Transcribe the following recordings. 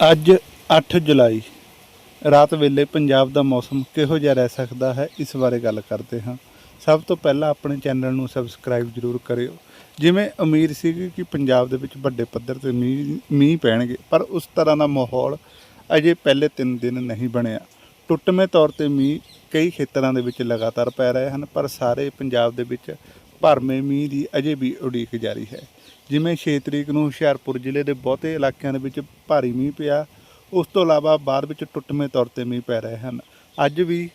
ਅੱਜ 8 ਜੁਲਾਈ, ਰਾਤ ਵੇਲੇ ਪੰਜਾਬ ਦਾ ਮੌਸਮ ਕਿਹੋ ਜਿਹਾ ਰਹਿ ਸਕਦਾ ਹੈ, ਇਸ ਬਾਰੇ ਗੱਲ ਕਰਦੇ ਹਾਂ। ਸਭ ਤੋਂ ਪਹਿਲਾਂ ਆਪਣੇ ਚੈਨਲ ਨੂੰ ਸਬਸਕ੍ਰਾਈਬ ਜ਼ਰੂਰ ਕਰਿਓ। ਜਿਵੇਂ ਉਮੀਦ ਸੀਗੀ ਕਿ ਪੰਜਾਬ ਦੇ ਵਿੱਚ ਵੱਡੇ ਪੱਧਰ ਤੇ ਮੀਂਹ ਮੀਂਹ ਪੈਣਗੇ, ਪਰ ਉਸ ਤਰ੍ਹਾਂ ਦਾ ਮਾਹੌਲ ਅਜੇ ਪਹਿਲੇ 3 ਦਿਨ ਨਹੀਂ ਬਣਿਆ। ਟੁੱਟਵੇਂ ਤੌਰ ਤੇ ਮੀਂਹ ਕਈ ਖੇਤਰਾਂ ਦੇ ਵਿੱਚ ਲਗਾਤਾਰ ਪੈ ਰਹੇ ਹਨ, ਪਰ ਸਾਰੇ ਪੰਜਾਬ ਦੇ ਵਿੱਚ ਭਰਵੇਂ ਮੀਂਹ ਦੀ ਅਜੇ ਵੀ ਉਡੀਕ ਜਾਰੀ ਹੈ। ਜਿਵੇਂ 6 ਤਰੀਕ ਨੂੰ ਹੁਸ਼ਿਆਰਪੁਰ ਜ਼ਿਲ੍ਹੇ ਦੇ ਬਹੁਤੇ ਇਲਾਕਿਆਂ ਦੇ ਵਿੱਚ ਭਾਰੀ ਮੀਂਹ ਪਿਆ, ਉਸ ਤੋਂ ਇਲਾਵਾ ਬਾਅਦ ਵਿੱਚ ਟੁੱਟਵੇਂ ਤੌਰ ਤੇ ਮੀਂਹ ਪੈ ਰਹੇ ਹਨ। ਅੱਜ ਵੀ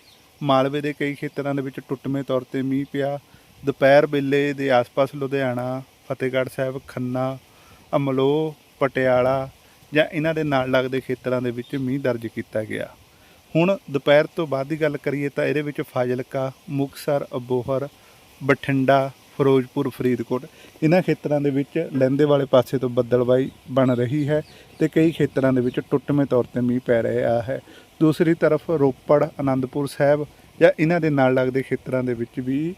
ਮਾਲਵੇ ਦੇ ਕਈ ਖੇਤਰਾਂ ਦੇ ਵਿੱਚ ਟੁੱਟਵੇਂ ਤੌਰ ਤੇ ਮੀਂਹ ਪਿਆ। ਦੁਪਹਿਰ ਵੇਲੇ ਦੇ ਆਸ-ਪਾਸ ਲੁਧਿਆਣਾ, ਫਤਿਹਗੜ੍ਹ ਸਾਹਿਬ, ਖੰਨਾ ਅਮਲੋਹ ਪਟਿਆਲਾ ਜਾਂ ਇਹਨਾਂ ਦੇ ਨਾਲ ਲੱਗਦੇ ਖੇਤਰਾਂ ਦੇ ਵਿੱਚ ਮੀਂਹ ਦਰਜ ਕੀਤਾ ਗਿਆ। ਹੁਣ ਦੁਪਹਿਰ ਤੋਂ ਬਾਅਦ ਦੀ ਗੱਲ ਕਰੀਏ ਤਾਂ ਇਹਦੇ ਵਿੱਚ ਫਾਜ਼ਿਲਕਾ ਮੁਕਸਰ ਅਬੋਹਰ, ਬਠਿੰਡਾ ਫਿਰੋਜ਼ਪੁਰ, ਫਰੀਦਕੋਟ, ਇਹਨਾਂ ਖੇਤਰਾਂ ਦੇ ਵਿੱਚ ਲਹਿੰਦੇ ਵਾਲੇ ਪਾਸੇ ਤੋਂ ਬੱਦਲਬਾਈ ਬਣ ਰਹੀ ਹੈ ਤੇ ਕਈ ਖੇਤਰਾਂ ਦੇ ਵਿੱਚ ਟੁੱਟਵੇਂ ਤੌਰ ਤੇ ਮੀਂਹ ਪੈ ਰਿਹਾ ਹੈ। ਦੂਸਰੀ ਤਰਫ ਰੋਪੜ ਆਨੰਦਪੁਰ ਸਾਹਿਬ ਜਾਂ ਇਹਨਾਂ ਦੇ ਨਾਲ ਲੱਗਦੇ ਖੇਤਰਾਂ ਦੇ ਵਿੱਚ ਵੀ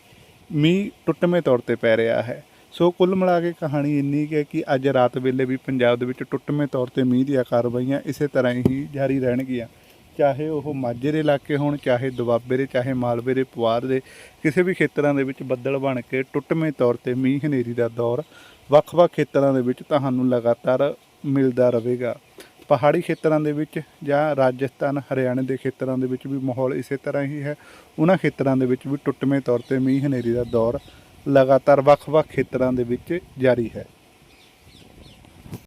ਮੀਂਹ ਟੁੱਟਵੇਂ ਤੌਰ ਤੇ ਪੈ ਰਿਹਾ ਹੈ। ਸੋ ਕੁੱਲ ਮਿਲਾ ਕੇ ਕਹਾਣੀ ਇੰਨੀ ਕੁ ਹੈ ਕਿ ਅੱਜ ਰਾਤ ਵੇਲੇ ਵੀ ਪੰਜਾਬ ਦੇ ਵਿੱਚ ਟੁੱਟਵੇਂ ਤੌਰ ਤੇ ਮੀਂਹ ਦੀਆਂ ਕਾਰਵਾਈਆਂ ਇਸੇ ਤਰ੍ਹਾਂ ਹੀ ਜਾਰੀ ਰਹਿਣਗੀਆਂ। ਚਾਹੇ ਉਹ ਮਾਝੇ ਦੇ ਇਲਾਕੇ ਹੋਣ, ਚਾਹੇ ਦੁਆਬੇ ਦੇ, ਚਾਹੇ ਮਾਲਵੇ ਦੇ ਪੁਆਧ ਦੇ, ਕਿਸੇ ਵੀ ਖੇਤਰਾਂ ਦੇ ਵਿੱਚ ਬੱਦਲ ਬਣ ਕੇ ਟੁੱਟਵੇਂ ਤੌਰ ਤੇ ਮੀਂਹ ਹਨੇਰੀ ਦਾ ਦੌਰ ਵੱਖ-ਵੱਖ ਖੇਤਰਾਂ ਦੇ ਵਿੱਚ ਤੁਹਾਨੂੰ ਲਗਾਤਾਰ ਮਿਲਦਾ ਰਹੇਗਾ। ਪਹਾੜੀ ਖੇਤਰਾਂ ਦੇ ਵਿੱਚ ਜਾਂ ਰਾਜਸਥਾਨ, ਹਰਿਆਣੇ ਦੇ ਖੇਤਰਾਂ ਦੇ ਵਿੱਚ ਵੀ ਮਾਹੌਲ ਇਸੇ ਤਰ੍ਹਾਂ ਹੀ ਹੈ। ਉਹਨਾਂ ਖੇਤਰਾਂ ਦੇ ਵਿੱਚ ਵੀ ਟੁੱਟਵੇਂ ਤੌਰ ਤੇ ਮੀਂਹ ਹਨੇਰੀ ਦਾ ਦੌਰ ਲਗਾਤਾਰ ਵੱਖ-ਵੱਖ ਖੇਤਰਾਂ ਦੇ ਵਿੱਚ ਜਾਰੀ ਹੈ।